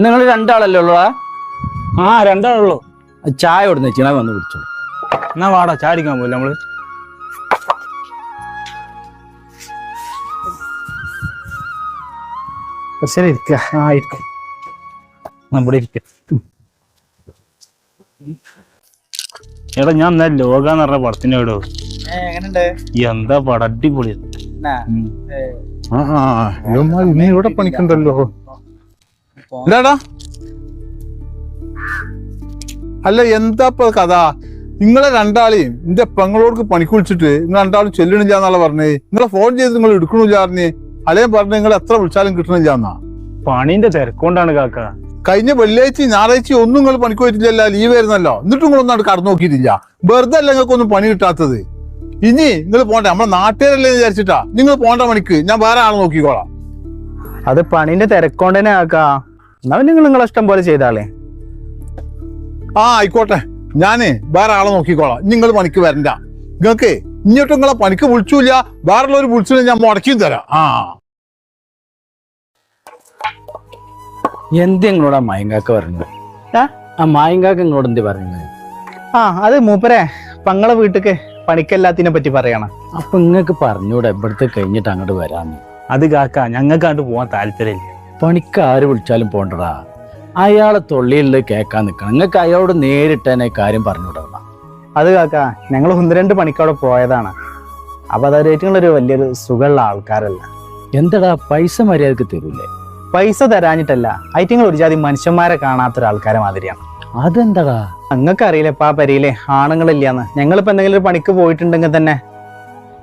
നിങ്ങൾ രണ്ടാളല്ലേ ഉള്ളൂ ആ? രണ്ടാളുള്ളൂ ചായ കൊടുന്ന് വെച്ചാൽ വന്ന് കുടിച്ചോളൂ. എന്നാ വാടാ ചാടിക്കാൻ പോയില്ല നമ്മൾ? ശരി ഇരിക്ക. ആ ഇരിക്കും. നമ്മുടെ ഇരിക്ക. എടാ ഞാൻ എന്നാ ലോക എന്ന് പറഞ്ഞ പടത്തിന്റെ എവിടെ എന്താ പടം? അടിപൊളി. ആ ആ ഇവന്മാർ ഇനി ഇവിടെ പണിക്കണ്ടല്ലോ. ഇല്ലാടാ. അല്ല എന്താ ഇപ്പൊ കഥ? നിങ്ങളെ രണ്ടാളെയും എന്റെ പെങ്ങളോർക്ക് പണിക്ക് വിളിച്ചിട്ട് നിങ്ങൾ രണ്ടാളും ചെല്ലണില്ല എന്നല്ല പറഞ്ഞേ. നിങ്ങളെ ഫോൺ ചെയ്ത് നിങ്ങൾ എടുക്കണില്ല പറഞ്ഞേ. പറഞ്ഞ പറഞ്ഞു നിങ്ങൾ എത്ര വിളിച്ചാലും കിട്ടണില്ല എന്നാ. പണിന്റെ തിരക്കൊണ്ടാണ് കാക്ക. കഴിഞ്ഞ വെള്ളിയാഴ്ച ഞായറാഴ്ച ഒന്നും നിങ്ങൾ പണിക്ക് പോയിട്ടില്ലല്ലോ ലീവ് ആയിരുന്നല്ലോ. എന്നിട്ടും നിങ്ങളൊന്നും കടന്നു നോക്കിയിട്ടില്ല. വെറുതെ അല്ല നിങ്ങൾക്കൊന്നും പണി കിട്ടാത്തത്? ഇനി നിങ്ങൾ പോണ്ട നമ്മളെ നാട്ടുകാരല്ലേ എന്ന് വിചാരിച്ചിട്ടാ. നിങ്ങൾ പോണ്ട പണിക്ക് ഞാൻ വേറെ ആളെ നോക്കിക്കോളാം. അത് പണിന്റെ തിരക്കൊണ്ട് തന്നെ ആക്കാ എന്നാ നിങ്ങൾ നിങ്ങളെ ഇഷ്ടം പോലെ ചെയ്താളേ ആ ആയിക്കോട്ടെ. ഞാനേ വേറെ ആളെ നോക്കിക്കോളാം. നിങ്ങൾ പണിക്ക് വരണ്ട. നിങ്ങൾക്ക് ഇങ്ങോട്ട് നിങ്ങളെ പണിക്ക് വിളിച്ചില്ല. വേറെ ഉള്ളവർ വിളിച്ചില്ല ഞാൻ മുടക്കിയും തരാം. ആ. എന്ത് നിങ്ങളോട് ആ മായങ്കാക്ക പറഞ്ഞത്? ആ? ആ മായങ്കാക്ക നിങ്ങളോട് എന്ത് പറയുന്നത് ആ അത് മൂപ്പരെ പങ്ങളെ വീട്ടിക്ക് പണിക്കല്ലാത്തിനെ പറ്റി പറയണം. അപ്പൊ നിങ്ങൾക്ക് പറഞ്ഞൂടെ ഇവിടുത്തെ കഴിഞ്ഞിട്ട് അങ്ങോട്ട് വരാന്ന്. അത് കാക്ക ഞങ്ങൾക്ക് അങ്ങോട്ട് പോവാൻ താല്പര്യമില്ല. പണിക്ക് ആര് വിളിച്ചാലും പോണ്ടടാ. അയാളെ തൊള്ളിയിൽ കേൾക്കാൻ നിൽക്കണം നിങ്ങൾക്ക് അയാളോട് നേരിട്ട് തന്നെ കാര്യം പറഞ്ഞുവിടണം അത് കാക്ക ഞങ്ങൾ ഒന്ന് രണ്ട് പണിക്കവിടെ പോയതാണ്. അപ്പൊ അതായിട്ടുള്ളൊരു വലിയൊരു സുഖമുള്ള ആൾക്കാരല്ല. എന്തടാ പൈസ മര്യാദയ്ക്ക് തരൂലേ? പൈസ തരാഞ്ഞിട്ടല്ല ഐറ്റിങ്ങൾ ഒരു ജാതി മനുഷ്യന്മാരെ കാണാത്ത ഒരാൾക്കാരെ മാതിരിയാണ്. അതെന്താടാ? നിങ്ങൾക്ക് പാ ഇപ്പൊ ആ പരിയിലെ ആണുങ്ങളില്ലാന്ന്. ഞങ്ങളിപ്പോ എന്തെങ്കിലും ഒരു പണിക്ക് പോയിട്ടുണ്ടെങ്കിൽ തന്നെ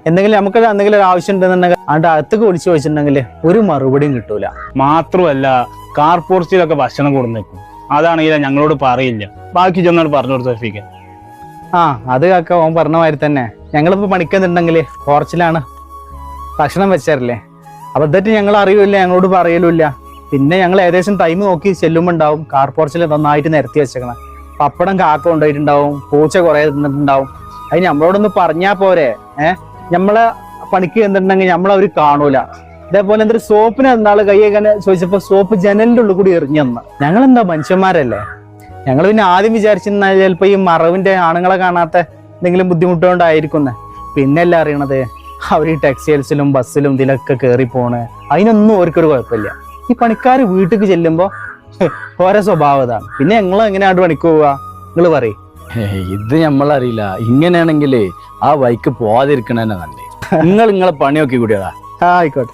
എന്തെങ്കിലും നമുക്ക് എന്തെങ്കിലും ഒരു ആവശ്യം ഉണ്ടെന്നുണ്ടെങ്കിൽ അതിന്റെ അകത്തേക്ക് വിളിച്ചു ചോദിച്ചിട്ടുണ്ടെങ്കിൽ ഒരു മറുപടിയും കിട്ടൂല. മാത്രമല്ല കാർ പോർച്ചിലൊക്കെ ഭക്ഷണം കൊടുന്നേക്കും. അതാണെങ്കിൽ ഞങ്ങളോട് പറയില്ല. ബാക്കി ചെന്നോട് പറഞ്ഞു കൊടുത്ത ഫിക്ക് ആ അത് കാക്ക ഓൻ പറഞ്ഞ മാതിരി തന്നെ. ഞങ്ങളിപ്പോ പണിക്കുന്നുണ്ടെങ്കിൽ പോർച്ചിലാണ് ഭക്ഷണം വെച്ചാറില്ലേ അപ്പൊ എന്നിട്ട് ഞങ്ങൾ അറിയില്ല ഞങ്ങളോട് പറയലുമില്ല. പിന്നെ ഞങ്ങൾ ഏകദേശം ടൈം നോക്കി ചെല്ലുമ്പോൾ ഉണ്ടാവും കാർ പോർച്ചിൽ നന്നായിട്ട് നിരത്തി വെച്ചേക്കണം. പപ്പടം കാക്ക കൊണ്ടുപോയിട്ടുണ്ടാവും പൂച്ച കുറെ തിന്നിട്ടുണ്ടാവും. അത് നമ്മളോടൊന്ന് പറഞ്ഞാ പോരെ ഏഹ് നമ്മളെ പണിക്ക് എന്തുണ്ടെങ്കിൽ നമ്മളവര് കാണൂല. ഇതേപോലെ എന്തൊരു സോപ്പിന് എന്നാൾ കൈ അങ്ങനെ ചോദിച്ചപ്പോ സോപ്പ് ജനലിന്റെ ഉള്ളിൽ കൂടി ഞങ്ങൾ എന്താ മനുഷ്യന്മാരല്ലേ? ഞങ്ങൾ പിന്നെ ആദ്യം വിചാരിച്ചിരുന്ന ചിലപ്പോ ഈ മറവിന്റെ ആണുങ്ങളെ കാണാത്ത എന്തെങ്കിലും ബുദ്ധിമുട്ടുകൊണ്ടായിരിക്കുന്നേ. പിന്നല്ല അറിയണത്? അവർ ഈ ടെക്സ്റ്റൈൽസിലും ബസ്സിലും ഇതിലൊക്കെ കയറി പോണ്. അതിനൊന്നും ഓർക്കൊരു കുഴപ്പമില്ല. ഈ പണിക്കാർ വീട്ടിൽ ചെല്ലുമ്പോൾ ഓരോ സ്വഭാവതാണ് പിന്നെ ഞങ്ങൾ എങ്ങനെയാണ് പണിക്ക് പോവുക? നിങ്ങൾ പറയും. ഇത് നമ്മളറിയില്ല ഇങ്ങനെയാണെങ്കിലേ ആ വൈക്ക് പോവാതിരിക്കണ നല്ലേ. നിങ്ങൾ നിങ്ങളെ പണി നോക്കി കൂടിയടാ ആയിക്കോട്ടെ.